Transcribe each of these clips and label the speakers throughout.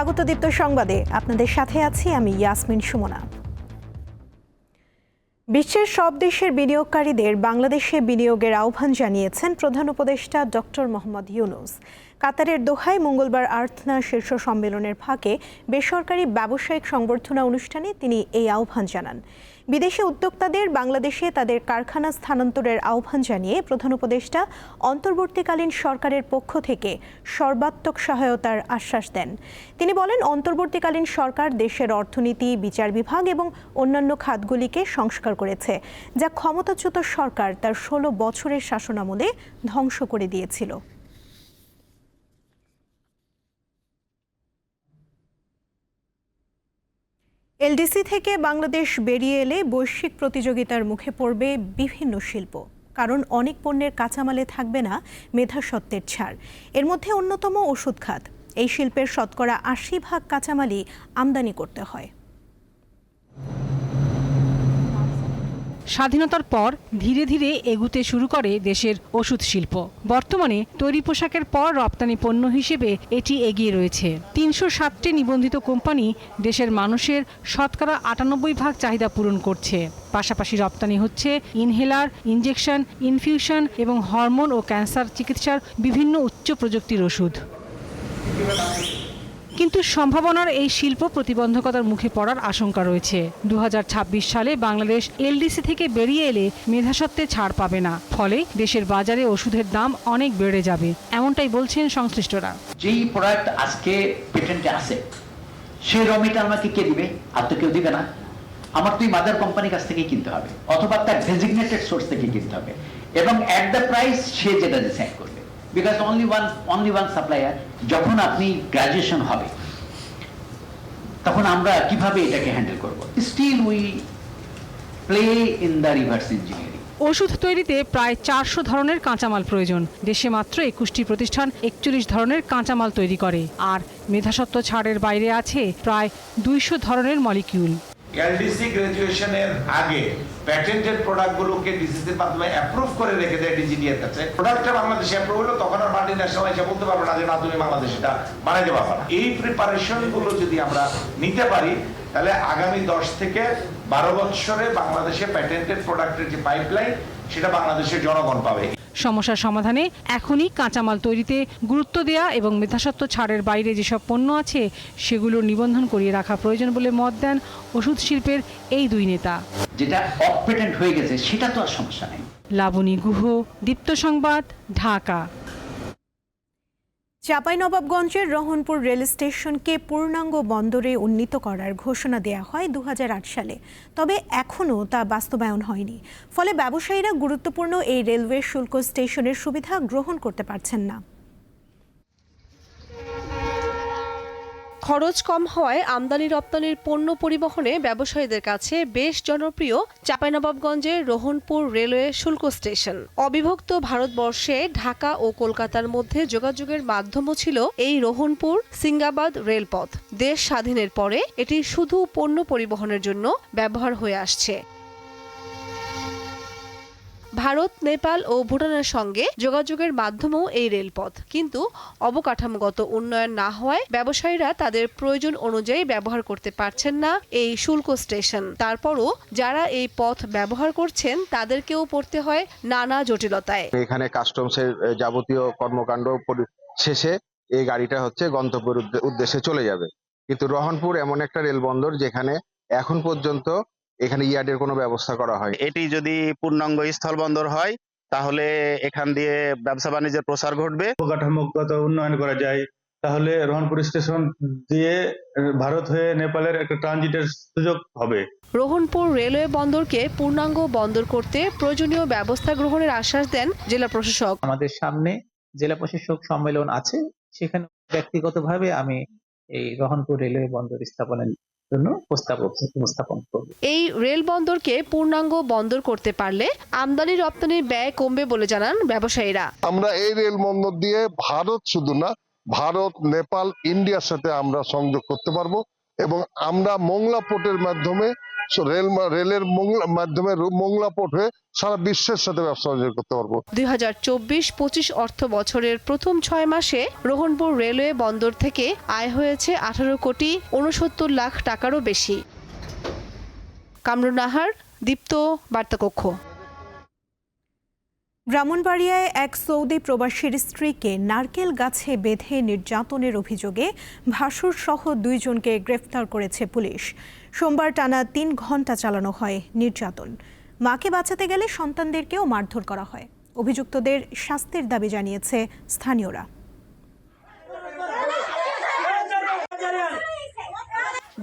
Speaker 1: স্বাগত দীপ্ত সংবাদে। আপনাদের সাথে আছি আমি ইয়াসমিন সুমনা। বিশ্বের সব দেশের বিনিয়োগকারীদের বাংলাদেশে বিনিয়োগের আহ্বান জানিয়েছেন প্রধান উপদেষ্টা ডক্টর মোহাম্মদ ইউনুস। কাতারের দোহায় মঙ্গলবার আর্থনা শীর্ষ সম্মেলনের ফাঁকে বেসরকারি ব্যবসায়িক সংবর্ধনা অনুষ্ঠানে তিনি এই আহ্বান জানান। বিদেশি উদ্যোক্তাদের বাংলাদেশে তাদের কারখানা স্থানান্তরের আহ্বান জানিয়ে প্রধান উপদেষ্টা অন্তর্বর্তীকালীন সরকারের পক্ষ থেকে সর্বাত্মক সহায়তার আশ্বাস দেন। তিনি বলেন, অন্তর্বর্তীকালীন সরকার দেশের অর্থনীতি, বিচার বিভাগ এবং অন্যান্য খাতগুলিকে সংস্কার করেছে, যা ক্ষমতাচ্যুত সরকার তার ষোলো বছরের শাসনামলে ধ্বংস করে দিয়েছিল এলডিসি থেকে বাংলাদেশ বেরিয়ে এলে বৈশ্বিক প্রতিযোগিতার মুখে পড়বে বিভিন্ন শিল্প। কারণ অনেক পণ্যের কাঁচামালে থাকবে না মেধাসত্ত্বের ছাড়। এর মধ্যে অন্যতম ওষুধ খাত। এই শিল্পের শতকরা আশি ভাগ কাঁচামালই আমদানি করতে হয়।
Speaker 2: স্বাধীনতার পর ধীরে ধীরে এগুতে শুরু করে দেশের ওষুধ শিল্প। বর্তমানে তৈরি পোশাকের পর রপ্তানি পণ্য হিসেবে এটি এগিয়ে রয়েছে। তিনশো সাতটি নিবন্ধিত কোম্পানি দেশের মানুষের শতকরা আটানব্বই ভাগ চাহিদা পূরণ করছে। পাশাপাশি রপ্তানি হচ্ছে ইনহেলার, ইনজেকশন, ইনফিউশন এবং হরমোন ও ক্যান্সার চিকিৎসার বিভিন্ন উচ্চ প্রযুক্তির ওষুধ। কিন্তু সম্ভাবনার এই শিল্প প্রতিবন্ধকতার মুখে পড়ার আশঙ্কা রয়েছে। দু সালে বাংলাদেশ এলডিসি থেকে বেরিয়ে এলে মেধাসত্ত্বে ছাড় পাবে না। ফলে দেশের বাজারে ওষুধের দাম অনেক বেড়ে যাবে, এমনটাই বলছেন সংশ্লিষ্টরা।
Speaker 3: যেই প্রোডাক্ট আজকে পেটেন্টে আছে সেই র মেটেরিয়াল আমাকে কে দিবে? আর তো কেউ দিবে না। আমার তো এই মাদার কোম্পানির কাছ থেকেই কিনতে হবে, অথবা তার ডেজিগনেটেড সোর্স থেকে কিনতে হবে। এবং অ্যাট দ্য প্রাইস সে যেটা ডিসাইড করবে। Because only one only one supplier যখন আপনি গ্রাজুয়েশন হবে, তখন আমরা কীভাবে এটাকে হ্যান্ডেল করব? Still we play in the reverse engineering
Speaker 2: ওষুধ তৈরিতে প্রায় চারশো ধরনের কাঁচামাল প্রয়োজন। দেশে মাত্র একুশটি প্রতিষ্ঠান একচল্লিশ ধরনের কাঁচামাল তৈরি করে। আর মেধাসত্ত্ব ছাড়ের বাইরে আছে প্রায় দুইশো ধরনের মলিকিউল
Speaker 4: এলডিসি গ্রাজুয়েশনের আগে প্যাটেন্টেড প্রোডাক্টগুলোকে ডিসিসির মাধ্যমে অ্যাপ্রুভ করে রেখে দেয় ডিজিডিএর কাছে। প্রোডাক্টটা বাংলাদেশে অ্যাপ্রুভ হলো, তখন আর মাল্টি ন্যাশনাল এসে বলতে পারবে না যে, না, তুমি বাংলাদেশ এটা বানাইতে পারবে না। এই প্রিপারেশনগুলো যদি আমরা নিতে পারি, তাহলে আগামী দশ থেকে বারো বছরে বাংলাদেশে প্যাটেন্টেড প্রোডাক্টের যে পাইপলাইন সেটা বাংলাদেশের জনগণ পাবে।
Speaker 2: সমস্যার সমাধানে এখনই কাঁচামাল তৈরিতে গুরুত্ব দেয়া এবং মেধাসত্ত্ব ছাড়ের বাইরে যেসব পণ্য আছে সেগুলোর নিবন্ধন করিয়ে রাখা প্রয়োজন বলে মত দেন ওষুধ শিল্পের এই দুই নেতা।
Speaker 3: যেটা অফ পেটেন্ট হয়ে গেছে সেটা তো আর সমস্যা নেই।
Speaker 2: লাবণী গুহ দীপ্ত সংবাদ ঢাকা।
Speaker 1: চাঁপাইনবাবগঞ্জের রহনপুর রেল স্টেশনকে পূর্ণাঙ্গ বন্দরে উন্নীত করার ঘোষণা দেয়া হয় দু হাজার আট সালে। তবে এখনও তা বাস্তবায়ন হয়নি। ফলে ব্যবসায়ীরা গুরুত্বপূর্ণ এই রেলওয়ে শুল্ক স্টেশনের সুবিধা গ্রহণ করতে পারছেন না।
Speaker 5: খরচ কম হওয়ায় আমদানি রপ্তানির পণ্য পরিবহনে ব্যবসায়ীদের কাছে বেশ জনপ্রিয় চাঁপাইনবাবগঞ্জের রোহনপুর রেলওয়ে শুল্ক স্টেশন। অবিভক্ত ভারতবর্ষে ঢাকা ও কলকাতার মধ্যে যোগাযোগের মাধ্যমও ছিল এই রোহনপুর সিঙ্গাবাদ রেলপথ। দেশ স্বাধীনের পরে এটি শুধু পণ্য পরিবহনের জন্য ব্যবহার হয়ে আসছে। ভারত, নেপাল ও ভুটানের সঙ্গে যোগাযোগের মাধ্যমেও এই রেলপথ। কিন্তু অবকাঠামোগত উন্নয়ন না হওয়ায় ব্যবসায়ীরা তাদের প্রয়োজন অনুযায়ী ব্যবহার করতে পারছেন না এই শুল্ক স্টেশন। তারপরও যারা এই পথ ব্যবহার করছেন, তাদেরকেও পড়তে হয় নানা জটিলতায়।
Speaker 6: এখানে কাস্টমসের যাবতীয় কর্মকাণ্ড শেষে এই গাড়িটা হচ্ছে গন্তব্যের উদ্দে- উদ্দেশ্যে চলে যাবে। কিন্তু রহনপুর এমন একটা রেল বন্দর যেখানে এখন পর্যন্ত এখানে ইয়ার্ডের কোনো ব্যবস্থা করা হয়।
Speaker 7: এটি যদি পূর্ণাঙ্গ স্থলবন্দর হয় তাহলে এখান দিয়ে ব্যবসা বাণিজ্যের প্রসার ঘটবে।
Speaker 8: অবকাঠামোগত উন্নয়ন করা যায়। তাহলে রহনপুর স্টেশন দিয়ে ভারত হয়ে নেপালের একটা ট্রানজিটের সুযোগ হবে।
Speaker 5: রোহনপুর রেলওয়ে বন্দরকে পূর্ণাঙ্গ বন্দর করতে প্রয়োজনীয় ব্যবস্থা গ্রহণের আশ্বাস দেন জেলা প্রশাসক।
Speaker 9: আমাদের সামনে জেলা প্রশাসক সম্মেলন আছে। সেখানে ব্যক্তিগতভাবে আমি এই রহনপুর রেলওয়ে বন্দর স্থাপনের জন্য উপস্থাপন করবে।
Speaker 5: এই রেল বন্দরকে পূর্ণাঙ্গ বন্দর করতে পারলে আমদানি রপ্তানির ব্যয় কমবে বলে জানান ব্যবসায়ীরা।
Speaker 10: আমরা এই রেল বন্দর দিয়ে ভারত শুধু না ভারত নেপাল ইন্ডিয়ার সাথে আমরা সংযোগ করতে পারব এবং আমরা মোংলা পোর্টের মাধ্যমে রেল রেলের মাধ্যমে মোংলা পোর্ট হয়ে সারা বিশ্বের সাথে ব্যবসা বাণিজ্য করতে পারব।
Speaker 5: দুই হাজার চব্বিশ পঁচিশ অর্থ বছরের প্রথম ছয় মাসে রোহনপুর রেলওয়ে বন্দর থেকে আয় হয়েছে আঠারো কোটি উনসত্তর লাখ টাকারও বেশি। কামরুন নাহার দীপ্ত বার্তাকক্ষ।
Speaker 1: ব্রাহ্মণবাড়িয়ায় এক সৌদি প্রবাসীর স্ত্রীকে নারকেল গাছে বেঁধে নির্যাতনের অভিযোগে ভাসুর সহ দুইজনকে গ্রেফতার করেছে পুলিশ। সোমবার টানা তিন ঘণ্টা চালানো হয় নির্যাতন। মাকে বাঁচাতে গেলে সন্তানদেরকেও মারধর করা হয়। অভিযুক্তদের শাস্তির দাবি জানিয়েছে স্থানীয়রা।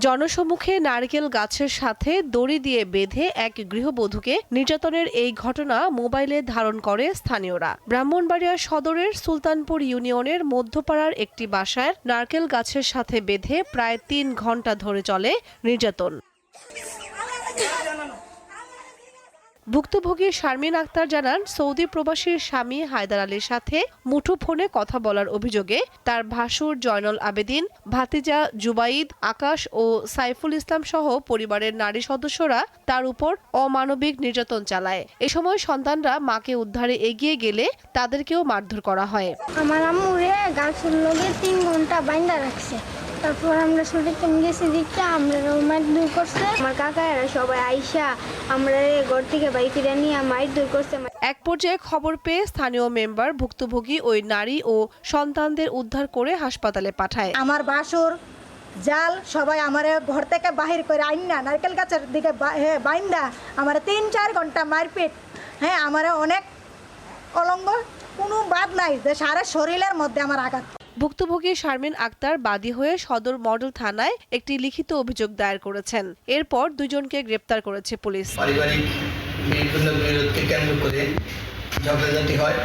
Speaker 5: জনসম্মুখে নারকেল গাছের সাথে দড়ি দিয়ে বেঁধে এক গৃহবধূকে নির্যাতনের এই ঘটনা মোবাইলে ধারণ করে স্থানীয়রা। ব্রাহ্মণবাড়িয়া সদরের সুলতানপুর ইউনিয়নের মধ্যপাড়ার একটি বাসায় নারকেল গাছের সাথে বেঁধে প্রায় তিন ঘণ্টা ধরে চলে নির্যাতন। ভুক্তভোগী শারমিন আক্তার জানান, সৌদি প্রবাসীর স্বামী হায়দার আলীর সাথে মুঠোফোনে কথা বলার অভিযোগে তার ভাসুর জয়নল আবেদিন, ভাতিজা জুবাইদ আকাশ ও সাইফুল ইসলাম সহ পরিবারের নারী সদস্যরা তার উপর অমানবিক নির্যাতন চালায়। এ সময় সন্তানরা মাকে উদ্ধারে এগিয়ে গেলে তাদেরকেও মারধর করা হয়।
Speaker 11: আমার আম্মুরে গাছের লগে তিন ঘণ্টা বাইন্দা রাখছে। তারপর আমরা ছুটিতে গেছি দিকটা আমরা মাইর দূর করছে। আমার কাকারা সবাই আইসা আমরা ঘর থেকে বাড়ি ফিরে নিয়ে মাইর দূর করছে।
Speaker 5: এক পর্যায়ে খবর পেয়ে স্থানীয় মেম্বার ভুক্তভোগী ওই নারী ও সন্তানদের উদ্ধার করে হাসপাতালে পাঠায়।
Speaker 12: আমার বাসর জাল সবাই আমার ঘর থেকে বাহির করে আইনা নারকেল গাছের দিকে বাইন্দা আমার তিন চার ঘণ্টা মারপিট। হ্যাঁ আমার অনেক অলঙ্গ কোনো বাদ নাই যে সারা শরীরের মধ্যে আমার আঘাত
Speaker 5: ভুক্তভোগী শারমিন আক্তার বাদী হয়ে সদর মডেল থানায় একটি লিখিত অভিযোগ দায়ের করেছেন। এরপর দুজনকে গ্রেপ্তার করেছে পুলিশ।
Speaker 13: পারিবারিক বিভিন্ন বিরোধকে কেন্দ্র করে ঝগড়াঝাটি হয়।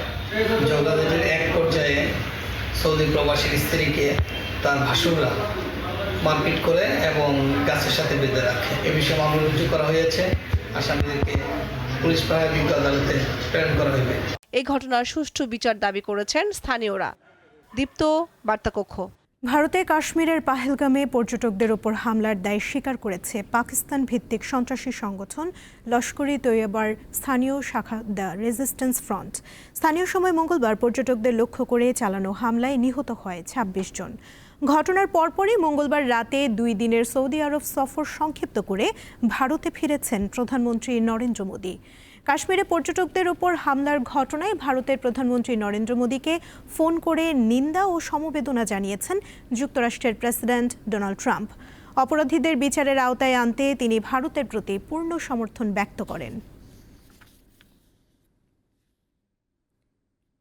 Speaker 13: ঝগড়াঝাটির এক পর্যায়ে সৌদি প্রবাসীর স্ত্রীকে তার ভাসুররা মারপিট করে এবং গাছের সাথে বেঁধে রাখে। এ বিষয়ে মামলা রুজু করা হয়েছে। আসামিদেরকে পুলিশ আদালতে প্রেরণ করা হইবে।
Speaker 5: এই ঘটনার সুষ্ঠু বিচার দাবি করেছেন স্থানীয়রা। দীপ্ত বার্তাকক্ষ।
Speaker 1: ভারতে কাশ্মীরের পাহেলগামে পর্যটকদের ওপর হামলার দায় স্বীকার করেছে পাকিস্তান ভিত্তিক সন্ত্রাসী সংগঠন লস্করি তৈয়বার স্থানীয় শাখা দ্য রেজিস্ট্যান্স ফ্রন্ট। স্থানীয় সময় মঙ্গলবার পর্যটকদের লক্ষ্য করে চালানো হামলায় নিহত হয় ২৬ জন। ঘটনার পরপরই মঙ্গলবার রাতে দুই দিনের সৌদি আরব সফর সংক্ষিপ্ত করে ভারতে ফিরেছেন প্রধানমন্ত্রী নরেন্দ্র মোদী। কাশ্মীরে পর্যটকদের ওপর হামলার ঘটনায় ভারতের প্রধানমন্ত্রী নরেন্দ্র মোদীকে ফোন করে নিন্দা ও সমবেদনা জানিয়েছেন যুক্তরাষ্ট্রের প্রেসিডেন্ট ডোনাল্ড ট্রাম্প। অপরাধীদের বিচারের আওতায় আনতে তিনি ভারতের প্রতি পূর্ণ সমর্থন ব্যক্ত করেন।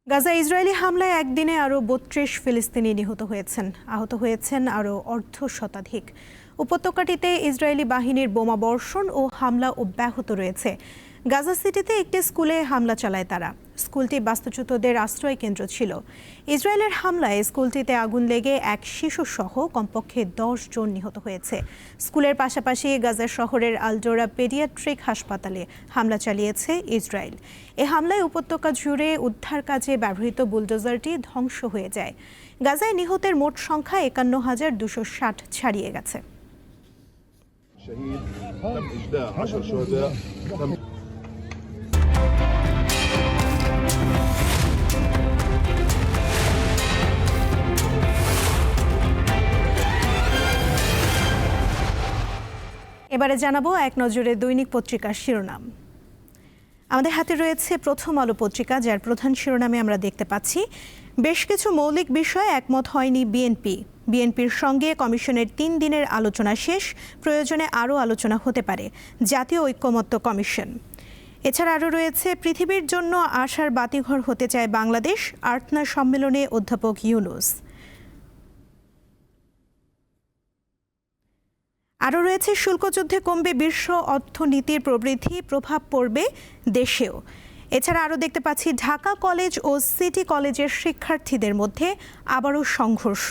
Speaker 1: গাজা ইসরায়েলি হামলায় একদিনে আরও বত্রিশ ফিলিস্তিনি নিহত হয়েছেন। আহত হয়েছেন আরও অর্ধ শতাধিক। উপত্যকাটিতে ইসরায়েলি বাহিনীর বোমা বর্ষণ ও হামলা অব্যাহত রয়েছে। গাজা সিটিতে একটি স্কুলে হামলা চালায় তারা। স্কুলটি বাস্তুচ্যুতদের আশ্রয় কেন্দ্র ছিল। ইসরায়েলের হামলায় স্কুলটিতে আগুন লেগে এক শিশু সহ কমপক্ষে দশ জন নিহত হয়েছে। স্কুলের পাশাপাশি গাজা শহরের আলডোরা পেডিয়াট্রিক হাসপাতালে হামলা চালিয়েছে ইসরায়েল। এ হামলায় উপত্যকা জুড়ে উদ্ধার কাজে ব্যবহৃত বুলডোজারটি ধ্বংস হয়ে যায়। গাজায় নিহতের মোট সংখ্যা একান্ন হাজার দুশো ষাট ছাড়িয়ে গেছে। এবারে জানাব এক নজরে দৈনিক পত্রিকার শিরোনাম। আমাদের হাতে রয়েছে প্রথম আলো পত্রিকা, যার প্রধান শিরোনামে আমরা দেখতে পাচ্ছি, বেশ কিছু মৌলিক বিষয়ে একমত হয়নি বিএনপি। বিএনপির সঙ্গে কমিশনের তিন দিনের আলোচনা শেষ, প্রয়োজনে আরও আলোচনা হতে পারে, জাতীয় ঐক্যমত্য কমিশন। এছাড়া আরও রয়েছে, পৃথিবীর জন্য আশার বাতিঘর হতে চায় বাংলাদেশ, আর্থনা সম্মেলনে অধ্যাপক ইউনুস। আরও রয়েছে, শুল্কযুদ্ধে কমবে বিশ্ব অর্থনীতির প্রবৃদ্ধি, প্রভাব পড়বে দেশেও। এছাড়া আরও দেখতে পাচ্ছি, ঢাকা কলেজ ও সিটি কলেজের শিক্ষার্থীদের মধ্যে আবারও সংঘর্ষ।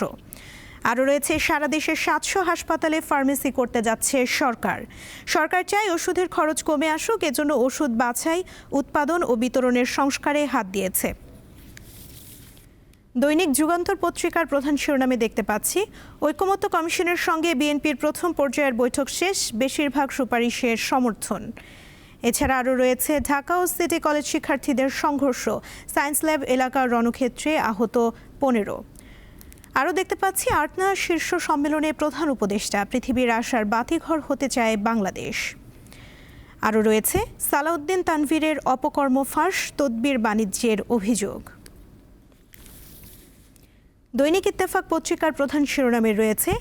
Speaker 1: আরও রয়েছে, সারা দেশের সাতশো হাসপাতালে ফার্মেসি করতে যাচ্ছে সরকার। সরকার চায় ওষুধের খরচ কমে আসুক, এজন্য ওষুধ বাছাই, উৎপাদন ও বিতরণের সংস্কারে হাত দিয়েছে। দৈনিক যুগান্তর পত্রিকার প্রধান শিরোনামে দেখতে পাচ্ছি। ঐকমত্য কমিশনের সঙ্গে বিএনপির প্রথম পর্যায়ের বৈঠক শেষ, বেশিরভাগ সুপারিশের সমর্থন। এছাড়া আরও রয়েছে, ঢাকা ও সিটি কলেজ শিক্ষার্থীদের সংঘর্ষ, সায়েন্স ল্যাব এলাকার রণক্ষেত্রে আহত পনেরো। আরও দেখতে পাচ্ছি আর্টনা শীর্ষ সম্মেলনে প্রধান উপদেষ্টা, পৃথিবীর আশার বাতিঘর হতে চায় বাংলাদেশ। আরও রয়েছে, সালাউদ্দিন তানভীরের অপকর্ম ফাঁস, তদবির বাণিজ্যের অভিযোগ। দৈনিক ইত্তেফাক পত্রিকার প্রধান শিরোনামে রয়েছে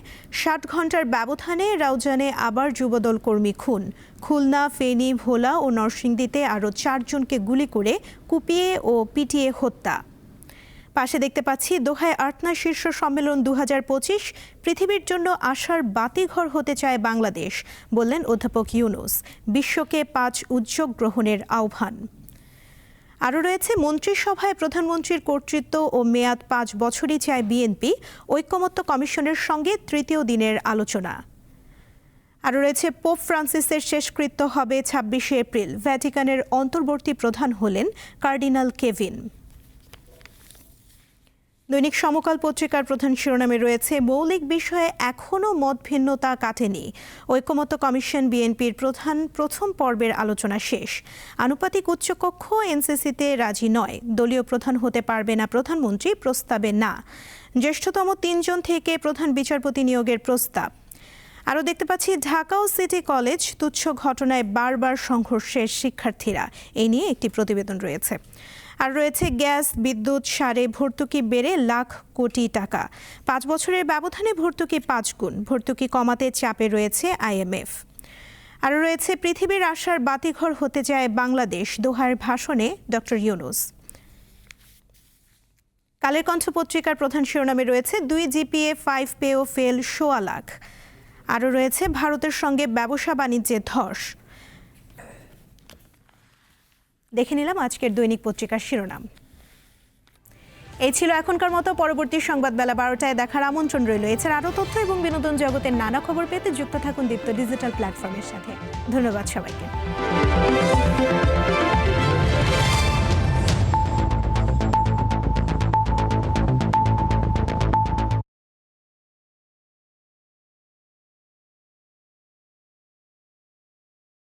Speaker 1: ষাট ঘণ্টার ব্যবধানে রাউজানে আবার যুবদল কর্মী খুন। খুলনা, ফেনী, ভোলা ও নরসিংদীতে আরও চারজনকে গুলি করে কুপিয়ে ও পিটিয়ে হত্যা। পাশে দেখতে পাচ্ছি, দোহায় আর্টনা শীর্ষ সম্মেলন দু হাজার পঁচিশ, পৃথিবীর জন্য আশার বাতিঘর হতে চায় বাংলাদেশ, বললেন অধ্যাপক ইউনুস। বিশ্বকে পাঁচ উদ্যোগ গ্রহণের আহ্বান। আরও রয়েছে, মন্ত্রিসভায় প্রধানমন্ত্রীর কর্তৃত্ব ও মেয়াদ পাঁচ বছরই চায় বিএনপি ঐক্যমত্য কমিশনের সঙ্গে তৃতীয় দিনের আলোচনা। আরও রয়েছে, পোপ ফ্রান্সিসের শেষকৃত্য হবে ছাব্বিশে এপ্রিল। ভ্যাটিকানের অন্তর্বর্তী প্রধান হলেন কার্ডিনাল কেভিন। দৈনিক সমকাল পত্রিকার প্রধান শিরোনামে রয়েছে, মৌলিক বিষয়ে এখনও মত ভিন্নতা কাটেনি। ঐকমত্য কমিশন বিএনপির প্রধান প্রথম পর্বের আলোচনা শেষ। আনুপাতিক উচ্চকক্ষ এনসিসিতে রাজি নয়। দলীয় প্রধান হতে পারবে না প্রধানমন্ত্রী, প্রস্তাবে না। জ্যেষ্ঠতম তিনজন থেকে প্রধান বিচারপতি নিয়োগের প্রস্তাব। আরও দেখতে পাচ্ছি, ঢাকাও সিটি কলেজ তুচ্ছ ঘটনায় বারবার সংঘর্ষের শিক্ষার্থীরা। এই নিয়ে একটি প্রতিবেদন রয়েছে। আর রয়েছে গ্যাস, বিদ্যুৎ, সারে ভর্তুকি বেড়ে লাখ কোটি টাকা। পাঁচ বছরের ব্যবধানে ভর্তুকি পাঁচ গুণ, ভর্তুকি কমাতে চাপে রয়েছে আইএমএফ। আরও রয়েছে পৃথিবীর আশার বাতিঘর হতে যায় বাংলাদেশ, দোহার ভাষণে ডক্টর ইউনুস। কালের কণ্ঠ পত্রিকার প্রধান শিরোনামে রয়েছে দুই জিপিএ, ফাইভ পেও, ফেল সোয়া লাখ আরও রয়েছে ভারতের সঙ্গে ব্যবসা বাণিজ্যে ধস। দেখে নিলাম আজকের দৈনিক পত্রিকার শিরোনাম। এই ছিল এখনকার মতো, পরবর্তী সংবাদ বেলা বারোটায় দেখার আমন্ত্রণ রইল। এছাড়া আরও তথ্য এবং বিনোদন জগতের নানা খবর পেতে যুক্ত থাকুন দীপ্ত ডিজিটাল প্ল্যাটফর্মের সাথে। ধন্যবাদ সবাইকে।